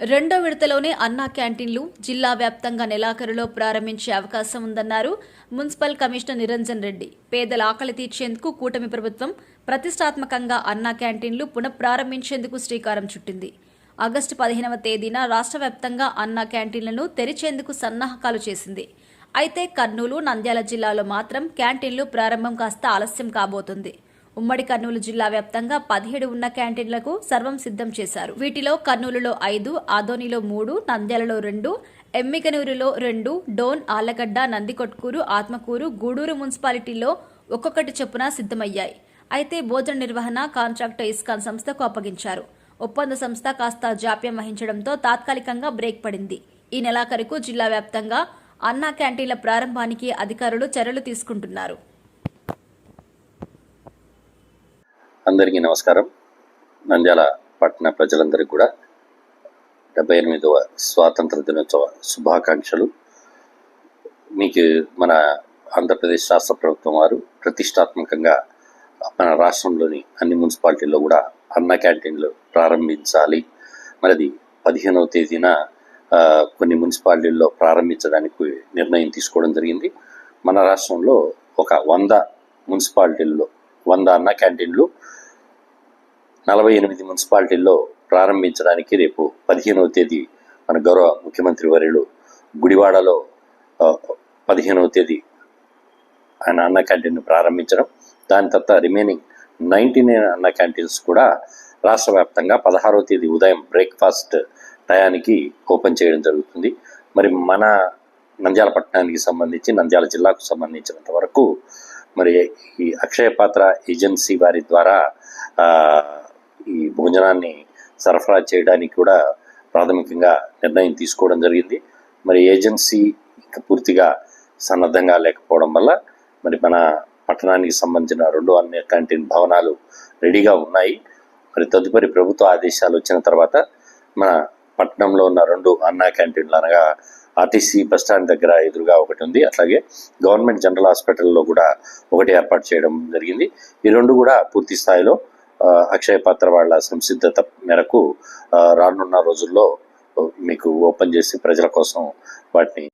రెండో విడతలోనే అన్నా క్యాంటీన్లు జిల్లా వ్యాప్తంగా నెలాఖరులో ప్రారంభించే అవకాశం ఉందన్నారు మున్సిపల్ కమిషనర్ నిరంజన్ రెడ్డి. పేదల ఆకలి తీర్చేందుకు కూటమి ప్రభుత్వం ప్రతిష్టాత్మకంగా అన్నా క్యాంటీన్లు పునఃప్రారంభించేందుకు శ్రీకారం చుట్టింది. ఆగస్టు పదిహేనవ తేదీన రాష్ట్ర వ్యాప్తంగా అన్నా క్యాంటీన్లను తెరిచేందుకు సన్నాహకాలు చేసింది. అయితే కర్నూలు నంద్యాల జిల్లాలో మాత్రం క్యాంటీన్లు ప్రారంభం కాస్త ఆలస్యం కాబోతుంది. ఉమ్మడి కర్నూలు జిల్లా వ్యాప్తంగా పదిహేడు ఉన్న క్యాంటీన్లకు సర్వం సిద్ధం చేశారు. వీటిలో కర్నూలులో ఐదు ఆదోనిలో మూడు నంద్యాలలో రెండు ఎమ్మికనూరులో రెండు డోన్ ఆలగడ్డ నందికొట్కూరు ఆత్మకూరు గూడూరు మున్సిపాలిటీలో ఒక్కొక్కటి చొప్పున సిద్ధమయ్యాయి. అయితే భోజన నిర్వహణ కాంట్రాక్టర్ ఇస్కాన్ సంస్థకు అప్పగించారు. ఒప్పంద సంస్థ కాస్త జాప్యం వహించడంతో తాత్కాలికంగా బ్రేక్ పడింది. ఈ నెలాఖరుకు జిల్లా వ్యాప్తంగా అన్నా క్యాంటీన్ల ప్రారంభానికి అధికారులు చర్యలు తీసుకుంటున్నారు. అందరికీ నమస్కారం. నంద్యాల పట్టణ ప్రజలందరికీ కూడా డెబ్బై ఎనిమిదవ స్వాతంత్ర దినోత్సవ శుభాకాంక్షలు. మీకు మన ఆంధ్రప్రదేశ్ రాష్ట్ర ప్రభుత్వం వారు ప్రతిష్టాత్మకంగా మన రాష్ట్రంలోని అన్ని మున్సిపాలిటీల్లో కూడా అన్న క్యాంటీన్లు ప్రారంభించాలి. మరిది పదిహేనవ తేదీన కొన్ని మున్సిపాలిటీల్లో ప్రారంభించడానికి నిర్ణయం తీసుకోవడం జరిగింది. మన రాష్ట్రంలో ఒక వంద మున్సిపాలిటీల్లో వంద అన్న క్యాంటీన్లు నలభై ఎనిమిది మున్సిపాలిటీల్లో ప్రారంభించడానికి రేపు పదిహేనవ తేదీ మన గౌరవ ముఖ్యమంత్రి వర్యులు గుడివాడలో పదిహేనవ తేదీ ఆయన అన్న క్యాంటీన్ ప్రారంభించడం. దాని తర్వాత రిమైనింగ్ నైంటీ నైన్ అన్న క్యాంటీన్స్ కూడా రాష్ట్ర వ్యాప్తంగా పదహారవ తేదీ ఉదయం బ్రేక్ఫాస్ట్ టయానికి ఓపెన్ చేయడం జరుగుతుంది. మరి మన నంద్యాల పట్టణానికి సంబంధించి నంద్యాల జిల్లాకు సంబంధించినంత వరకు మరి ఈ అక్షయ పాత్ర ఏజెన్సీ వారి ద్వారా ఈ భోజనాన్ని సరఫరా చేయడానికి కూడా ప్రాథమికంగా నిర్ణయం తీసుకోవడం జరిగింది. మరి ఏజెన్సీ పూర్తిగా సన్నద్ధంగా లేకపోవడం వల్ల మరి మన పట్టణానికి సంబంధించిన రెండు అన్ని క్యాంటీన్ భవనాలు రెడీగా ఉన్నాయి. మరి తదుపరి ప్రభుత్వ ఆదేశాలు వచ్చిన తర్వాత మన పట్టణంలో ఉన్న రెండు అన్నా క్యాంటీన్లు అనగా ఆర్టీసీ బస్ స్టాండ్ దగ్గర ఎదురుగా ఒకటి ఉంది. అట్లాగే గవర్నమెంట్ జనరల్ హాస్పిటల్లో కూడా ఒకటి ఏర్పాటు చేయడం జరిగింది. ఈ రెండు కూడా పూర్తి స్థాయిలో అక్షయ పాత్ర వాళ్ళ సంసిద్ధత మేరకు రానున్న రోజుల్లో మీకు ఓపెన్ చేసి ప్రజల కోసం వాటిని